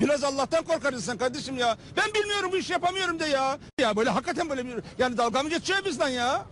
Biraz Allah'tan korkar insan kardeşim ya. Ben bilmiyorum bu işi yapamıyorum de ya. Ya böyle hakikaten böyle bir yani dalga mı geçiyor bizden ya?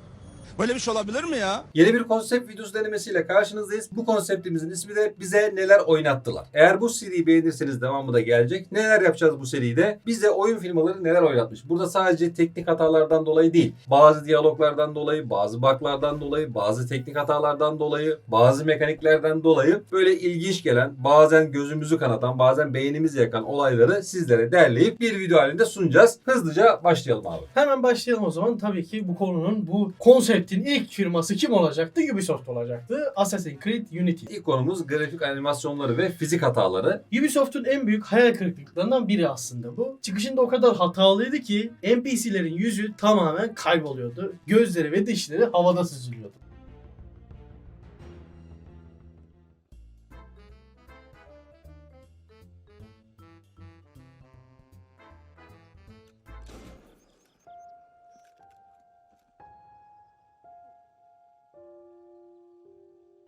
Böyle bir şey olabilir mi ya? Yeni bir konsept videosu denemesiyle karşınızdayız. Bu konseptimizin ismi de bize neler oynattılar. Eğer bu seriyi beğenirseniz devamı da gelecek. Neler yapacağız bu seride? Bize oyun firmaları neler oynatmış? Burada sadece teknik hatalardan dolayı değil. Bazı diyaloglardan dolayı, bazı buglardan dolayı, bazı teknik hatalardan dolayı, bazı mekaniklerden dolayı böyle ilginç gelen, bazen gözümüzü kanatan, bazen beynimizi yakan olayları sizlere derleyip bir video halinde sunacağız. Hızlıca başlayalım abi. Hemen başlayalım o zaman. Tabii ki bu konunun bu konseptin ilk firması kim olacaktı? Ubisoft olacaktı. Assassin's Creed Unity. İlk konumuz grafik animasyonları ve fizik hataları. Ubisoft'un en büyük hayal kırıklıklarından biri aslında bu. Çıkışında o kadar hatalıydı ki NPC'lerin yüzü tamamen kayboluyordu. Gözleri ve dişleri havada süzülüyordu.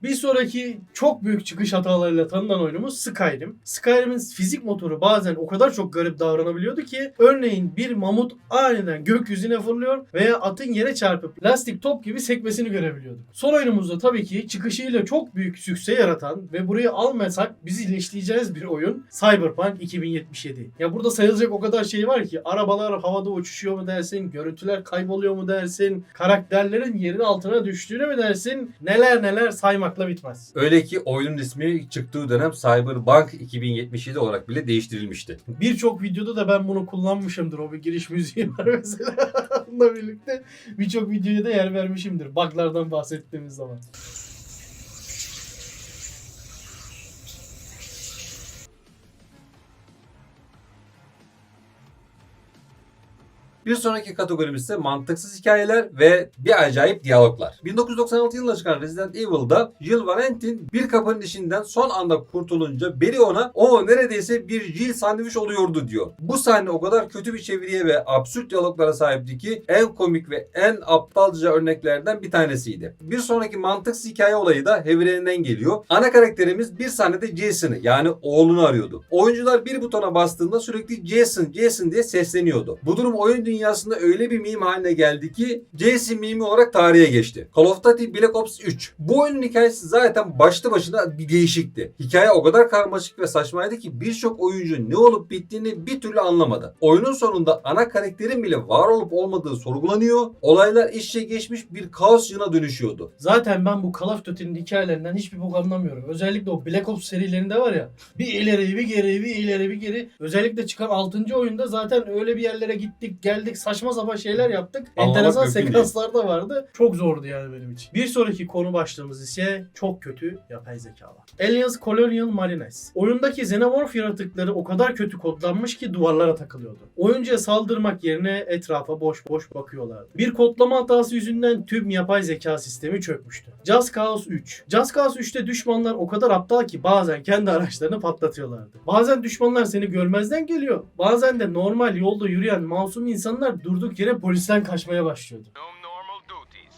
Bir sonraki çok büyük çıkış hatalarıyla tanınan oyunumuz Skyrim. Skyrim'in fizik motoru bazen o kadar çok garip davranabiliyordu ki örneğin bir mamut aniden gökyüzüne fırlıyor veya atın yere çarpıp lastik top gibi sekmesini görebiliyorduk. Son oyunumuzda tabii ki çıkışıyla çok büyük sükse yaratan ve burayı almasak bizi leşleyeceğiz bir oyun Cyberpunk 2077. Ya burada sayılacak o kadar şey var ki arabalar havada uçuşuyor mu dersin, görüntüler kayboluyor mu dersin, karakterlerin yerin altına düştüğüne mi dersin, neler neler saymakla bitmez. Öyle ki oyunun ismi çıktığı dönem Cyberpunk 2077 olarak bile değiştirilmişti. Birçok videoda da ben bunu kullanmışımdır. O bir giriş müziği var mesela. Bununla birlikte birçok videoya da yer vermişimdir. Buglardan bahsettiğimiz zaman. Bir sonraki kategorimiz ise mantıksız hikayeler ve bir acayip diyaloglar. 1996 yılında çıkan Resident Evil'da Jill Valentine bir kapının içinden son anda kurtulunca Barry ona o neredeyse bir Jill sandviç oluyordu diyor. Bu sahne o kadar kötü bir çeviriye ve absürt diyaloglara sahipti ki en komik ve en aptalca örneklerden bir tanesiydi. Bir sonraki mantıksız hikaye olayı da Heavy'lerinden geliyor. Ana karakterimiz bir sahnede Jason'ı yani oğlunu arıyordu. Oyuncular bir butona bastığında sürekli Jason, Jason diye sesleniyordu. Bu durum oyun dünyasında öyle bir meme haline geldi ki Jason meme olarak tarihe geçti. Call of Duty Black Ops 3. Bu oyunun hikayesi zaten başlı başına bir değişikti. Hikaye o kadar karmaşık ve saçmaydı ki birçok oyuncu ne olup bittiğini bir türlü anlamadı. Oyunun sonunda ana karakterin bile var olup olmadığı sorgulanıyor. Olaylar işe geçmiş bir kaos yığına dönüşüyordu. Zaten ben bu Call of Duty'nin hikayelerinden hiçbir bok anlamıyorum. Özellikle o Black Ops serilerinde var ya. Bir ileri bir geri bir ileri bir geri. Özellikle çıkan 6. oyunda zaten öyle bir yerlere gittik geldik saçma sapan şeyler yaptık. Anlamak Enteresan sekanslar da vardı. Çok zordu yani benim için. Bir sonraki konu başlığımız ise çok kötü yapay zekalar. Aliens Colonial Marines. Oyundaki xenomorf yaratıkları o kadar kötü kodlanmış ki duvarlara takılıyordu. Oyuncuya saldırmak yerine etrafa boş boş bakıyorlardı. Bir kodlama hatası yüzünden tüm yapay zeka sistemi çökmüştü. Just Cause 3. Just Cause 3'te düşmanlar o kadar aptal ki bazen kendi araçlarını patlatıyorlardı. Bazen düşmanlar seni görmezden geliyor. Bazen de normal yolda yürüyen masum insanlar durduk yere polisten kaçmaya başlıyordu. No normal duties.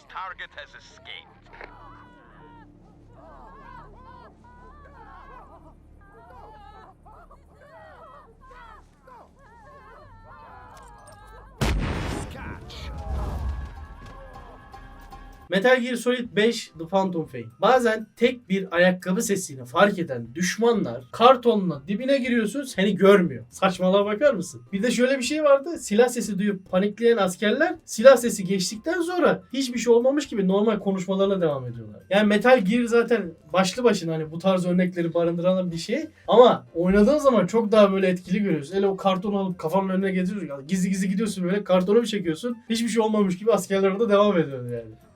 Metal Gear Solid 5 The Phantom Pain. Bazen tek bir ayakkabı sesini fark eden düşmanlar kartonla dibine giriyorsun seni görmüyor. Saçmalığa bakar mısın? Bir de şöyle bir şey vardı. Silah sesi duyup panikleyen askerler silah sesi geçtikten sonra hiçbir şey olmamış gibi normal konuşmalarına devam ediyorlar. Yani Metal Gear zaten başlı başına hani bu tarz örnekleri barındıran bir şey. Ama oynadığın zaman çok daha böyle etkili görüyorsun. Hele o kartonu alıp kafanın önüne getiriyorsun. Gizli gizli gidiyorsun böyle kartonu bir çekiyorsun. Hiçbir şey olmamış gibi askerler orada devam ediyor yani.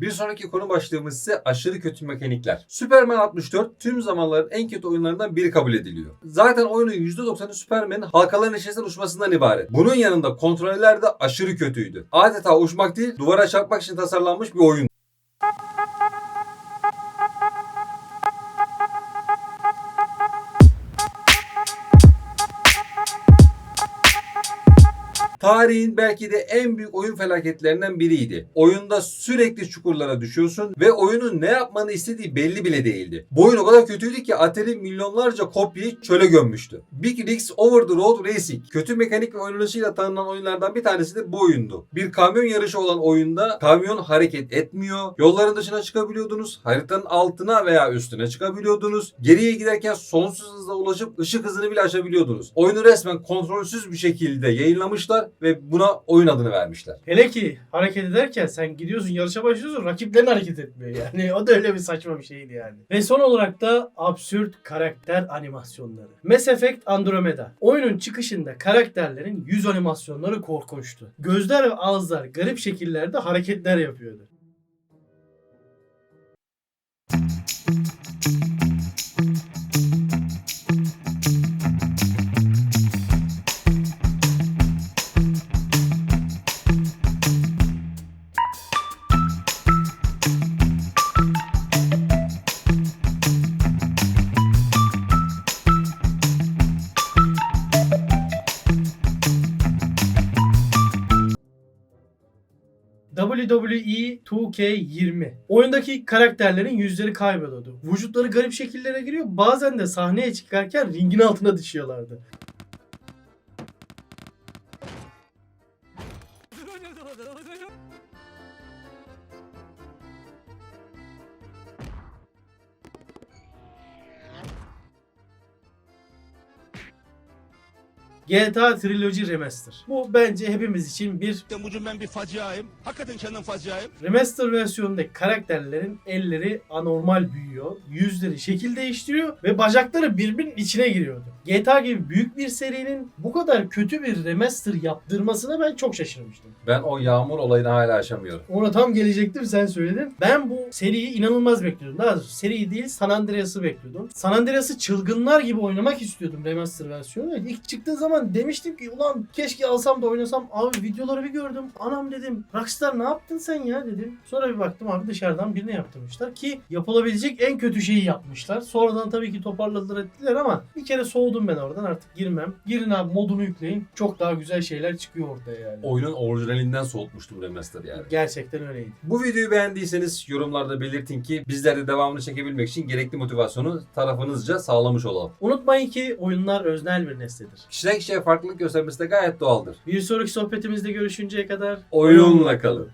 Bir sonraki konu başlığımız ise aşırı kötü mekanikler. Superman 64 tüm zamanların en kötü oyunlarından biri kabul ediliyor. Zaten oyunun %90'ı Superman'in halkaların içerisinden uçmasından ibaret. Bunun yanında kontroller de aşırı kötüydü. Adeta uçmak değil duvara çarpmak için tasarlanmış bir oyun. Tarihin belki de en büyük oyun felaketlerinden biriydi. Oyunda sürekli çukurlara düşüyorsun ve oyunun ne yapmanı istediği belli bile değildi. Bu oyun o kadar kötüydü ki Atari milyonlarca kopyayı çöle gömmüştü. Big Rigs Over the Road Racing kötü mekanik ve oynanışıyla tanınan oyunlardan bir tanesi de bu oyundu. Bir kamyon yarışı olan oyunda kamyon hareket etmiyor. Yolların dışına çıkabiliyordunuz. Haritanın altına veya üstüne çıkabiliyordunuz. Geriye giderken sonsuz hızla ulaşıp ışık hızını bile aşabiliyordunuz. Oyunu resmen kontrolsüz bir şekilde yayınlamışlar ve buna oyun adını vermişler. Hele ki hareket ederken sen gidiyorsun yarışa başlıyorsun rakiplerin hareket etmiyor yani. O da öyle bir saçma bir şeydi yani. Ve son olarak da absürt karakter animasyonları. Mass Effect Andromeda. Oyunun çıkışında karakterlerin yüz animasyonları korkunçtu. Gözler ve ağızlar garip şekillerde hareketler yapıyordu. WWE 2K20. Oyundaki karakterlerin yüzleri kayboluyordu. Vücutları garip şekillere giriyor. Bazen de sahneye çıkarken ringin altına düşüyorlardı. GTA Trilogy Remaster. Bu bence hepimiz için bir Bugün ben bir faciayım. Hakikaten kendim faciayım. Remaster versiyonundaki karakterlerin elleri anormal büyüyor, yüzleri şekil değiştiriyor ve bacakları birbirinin içine giriyordu. GTA gibi büyük bir serinin bu kadar kötü bir remaster yaptırmasına ben çok şaşırmıştım. Ben o yağmur olayını hala aşamıyorum. Ona tam gelecektim sen söyledin. Ben bu seriyi inanılmaz bekliyordum. Daha doğrusu seri değil San Andreas'ı bekliyordum. San Andreas'ı çılgınlar gibi oynamak istiyordum remaster versiyonu. İlk çıktığı zaman demiştim ki ulan keşke alsam da oynasam. Abi videoları bir gördüm. Anam dedim Rockstar ne yaptın sen ya dedim. Sonra bir baktım abi dışarıdan birine yaptırmışlar ki yapılabilecek en kötü şeyi yapmışlar. Sonradan tabii ki toparladılar ettiler ama bir kere soğudum ben oradan artık girmem. Girin abi modunu yükleyin. Çok daha güzel şeyler çıkıyor ortaya yani. Oyunun orijinalinden soğutmuştum remaster yani. Gerçekten öyleydi. Bu videoyu beğendiyseniz yorumlarda belirtin ki bizler de devamını çekebilmek için gerekli motivasyonu tarafınızca sağlamış olalım. Unutmayın ki oyunlar öznel bir nesnedir. Kişiden kişiye farklılık göstermesi de gayet doğaldır. Bir sonraki sohbetimizde görüşünceye kadar Oyunla kalın.